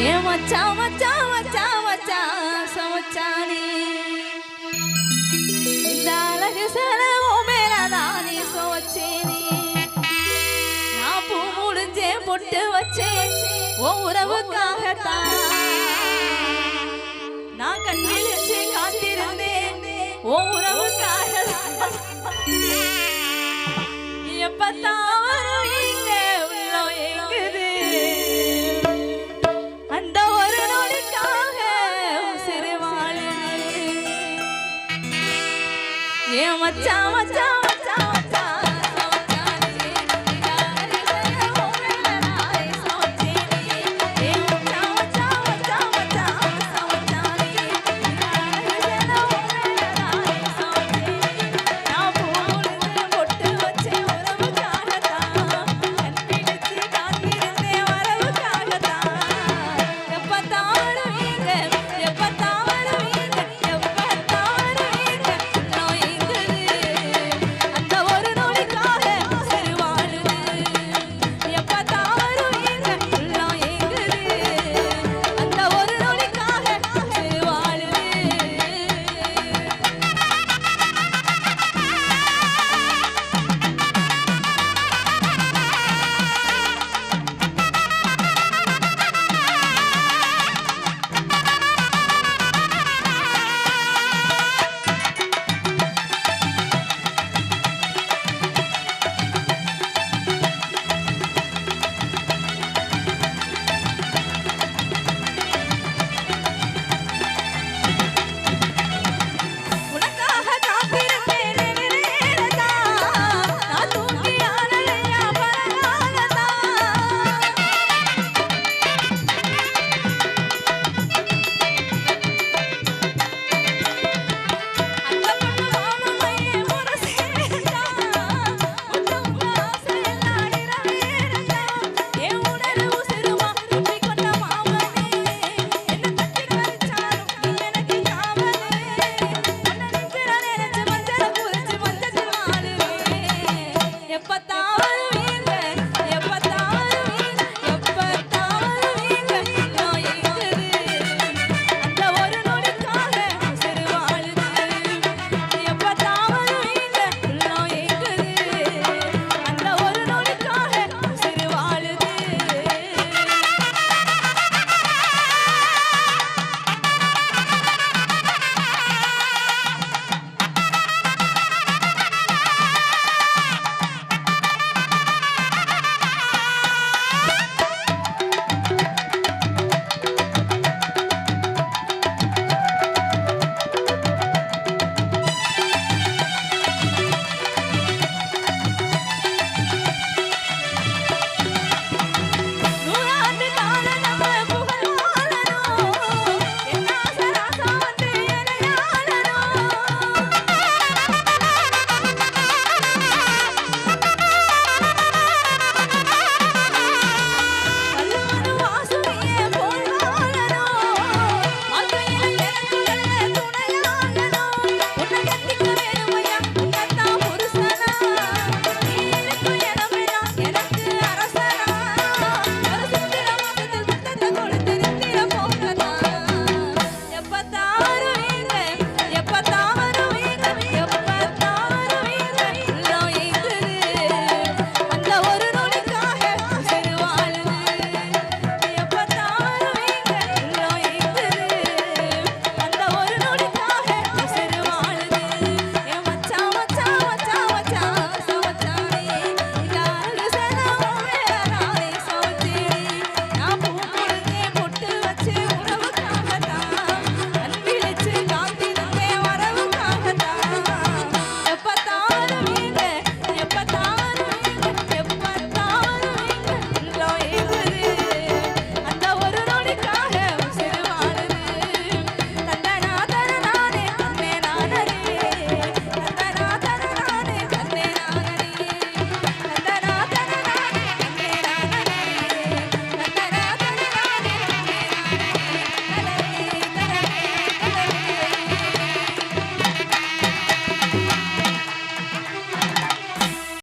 ஏ மச்சான் மச்சான் மச்சான் மச்சான் சமச்சானே இந்த அழகு செலவும் மேலதானே சுவச்சேனே நான் பூ முடிஞ்சே பொட்டு வச்சேன் உன் உறவுக்காகத்தான் நான் கண்ணில் வச்சு காத்திருந்தேன் உன் உறவுக்காக எப்பத்தான் மச்சான் மச்சான்